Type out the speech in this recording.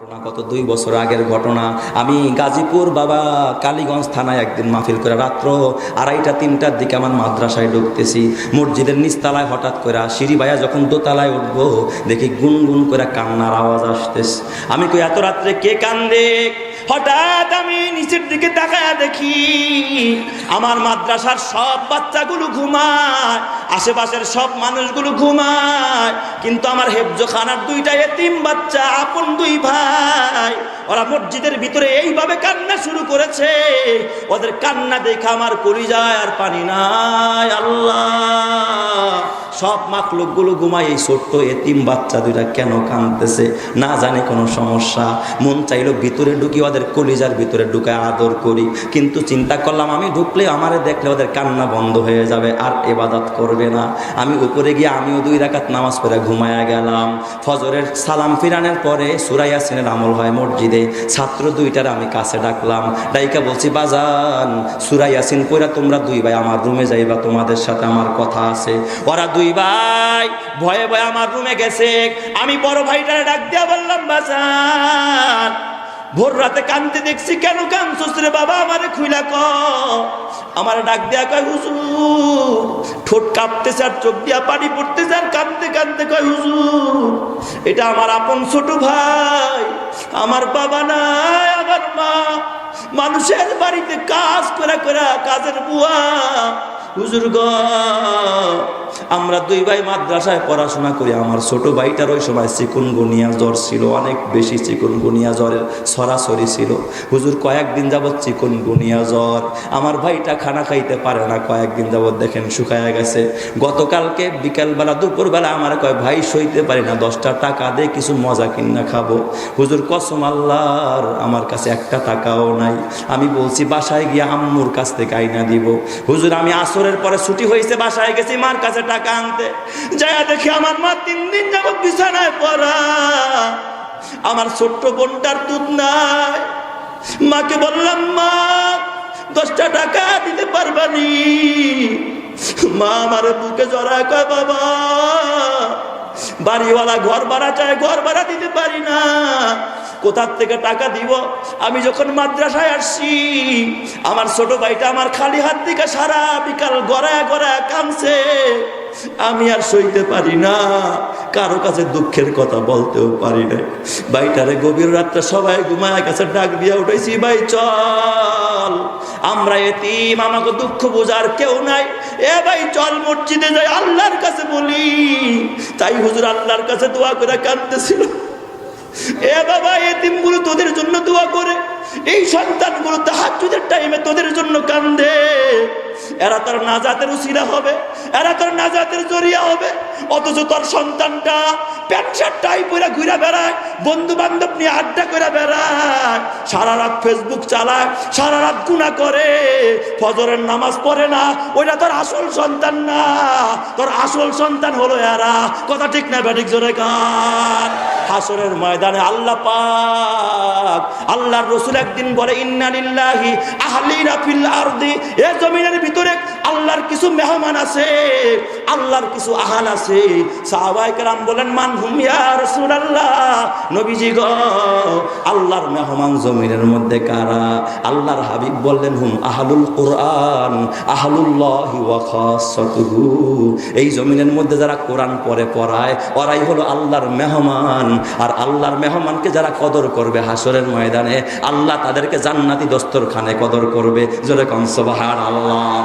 ঘটনা, গত দুই বছর আগের ঘটনা। আমি গাজীপুর বাবা কালীগঞ্জ থানায় একদিন মাহফিল করে রাত্র আড়াইটা, তিনটার দিকে আমার মাদ্রাসায় ঢুকতেছি। মসজিদের নিচতলায় হঠাৎ করে সিঁড়ি ভাইয়া যখন দোতলায় উঠবো, দেখি গুনগুন করে কান্নার আওয়াজ আসতেছে। আমি কই, এত রাত্রে কে কান্দে? হঠাৎ আমি নিচের দিকে তাকায় দেখি আমার মাদ্রাসার সব বাচ্চাগুলো ঘুমায়, আশেপাশের সব মানুষগুলো ঘুমায়, কিন্তু আমার হেফজো খানার দুইটা এতিম বাচ্চা, আপন দুই ভাই, ওরা মসজিদের ভিতরে এইভাবে কান্না শুরু করেছে, ওদের কান্না দেখে আমার করি যায় আর পানি নাই, আল্লাহ। সব মাকলুকগুলো ঘুমায়, এই ছোট্ট এতিম বাচ্চা দুইটা কেন কাঁদতেছে? না জানে কোনো সমস্যা। মন চাইলো ভিতরে ঢুকি, ওদের কলিজার ভিতরে ঢুকায় আদর করি। কিন্তু চিন্তা করলাম, আমি ঢুকলে আমারে দেখলে ওদের কান্না বন্ধ হয়ে যাবে, আর এবাদত করবে না। আমি উপরে গিয়ে আমিও দুই রাকাত নামাজ পড়ে ঘুমায়া গেলাম। ফজরের সালাম ফিরানের পরে সুরাইয়াসিনের আমল হয় মসজিদে। ছাত্র দুইটার আমি কাছে ডাকলাম, ডাইকা বলছি, বাজান সুরাইয়াসিন পড়া তোমরা দুই ভাই আমার রুমে যাইবা, তোমাদের সাথে আমার কথা আছে। ওরা দুই ভাই, ভয়ে ভয়ে আমার রুমে গেছে। আমি বড় ভাইটারে ডাক দিয়া বললাম, বাজান, ভোর রাতে কানতে দেখছি, কেন কানছিস রে বাবা, আমারে খুইলা ক? আমার ডাক দেয়া কয়, হুজুর, ঠোঁট কাঁপতেছে আর চোখ দিয়া পানি পড়তেছে আর কাঁদতে কাঁদতে কয়, হুজুর, এটা আমার আপন ছোট ভাই, আমার বাবা নাই, আমার মা, মানুষের বাড়িতে কাজ করে করে কাজের বুয়া, হুজুর গ আমরা দুই ভাই মাদ্রাসায় পড়াশোনা করি। আমার ছোট ভাইটার ওই সময় চিকুনগুনিয়া জ্বর ছিল, অনেক বেশি চিকুনগুনিয়া জ্বরের সরাসরি ছিল। হুজুর, কয়েকদিন যাবৎ চিকুনগুনিয়া জ্বর। আমার ভাইটা খানা খাইতে পারে না, কয়েকদিন যাবৎ দেখেন শুকায়া গেছে। গতকালকে বিকালবেলা, দুপুরবেলা আমার কয়, ভাই, সইতে পারি না, দশটা টাকা দিয়ে কিছু মজা কিনা খাব। হুজুর, কসম আল্লাহর, আমার কাছে একটা টাকাও নাই। আমি বলছি, বাসায় গিয়ে আম্মুর কাছ থেকে আইনা দিব। হুজুর, আমি আসরের পরে ছুটি হয়েছে, বাসায় গেছি, মার কাছে টাকা আনতে যাইয়া দেখি আমার মা তিন দিন যাবত বিছানায় পড়া। আমার ছোট্ট বোনটার দুধ নাই। মাকে বললাম, মা, দশটা টাকা দিতে পারবানি মা আমার বুকে জড়ায় কয়, বাবা, বাড়িওয়ালা ঘর ভাড়া চায়, ঘর ভাড়া দিতে পারি না। কোথার থেকে টাকা দিব? আমি যখন মাদ্রাসায় আসছি, আমার ছোট ভাইটা আমার খালি হাত থেকে সারা বিকাল গড়ায় গড়ায় কামছে আমি আর সইতে পারি না। কারও কাছে দুঃখের কথা বলতেও পারি না। ভাইটারে গভীর রাত্রে সবাই ঘুমায়, কাছে ডাক দিয়ে উঠেছি, ভাই, চল। আমরা এতিম, আমাকে দুঃখ বোঝার কেউ নাই। এ ভাই, চল মসজিদে যাই, আল্লাহর কাছে বলি। তাই হুজুর আল্লাহর কাছে দোয়া করে কাঁদতেছিল। এ বাবা, এতিমগুলো তোদের জন্য দোয়া করে। এই সন্তানগুলো তাহাজুদের টাইমে তোদের জন্য কান্দে। এরা তোর নাজাতের উসিলা হবে, এরা তোর নাজাতের জরিয়া হবে। অথচ তোর সন্তানটা প্যান্ট শার্ট টাই পরে ঘুরে বেড়ায় বন্ধু বান্ধব নিয়ে আড্ডা করে বেড়ায়, সারা রাত ফেসবুক চালায়, সারা রাত গুণা করে। ফজরের নামাজ পড়ে না, ওইটা তোর আসল সন্তান না। তোর আসল সন্তান হলো এরা। কথা ঠিক না ব্যাটিক জোরে কান হাসরের ময়দানে আল্লাহ পাক, আল্লাহর রসুল একদিন বলে ইন্নালিল্লাহি আহলিনা ফিল আরদি। এ জমিনের ভিতরে আল্লাহর কিছু মেহমান আছে, আল্লাহর কিছু আহাল আছে। সাহাবায়ে কেরাম বলেন, মান হুম ইয়া রাসূলুল্লাহ? নবীজি গো, আল্লাহর মেহমান জমিনের মধ্যে কারা? আল্লাহর হাবিব বললেন, হুম, আহলুল কোরআন, আহলুল্লাহি এই জমিনের মধ্যে যারা কোরআন পড়ে, পড়ায়, ওরাই হলো আল্লাহর মেহমান। আর আল্লাহর মেহমানকে যারা কদর করবে হাসরের ময়দানে, আল্লাহ তাদেরকে জান্নাতি দস্তরখানে কদর করবে। জোরে কনসবাহার আল্লাহ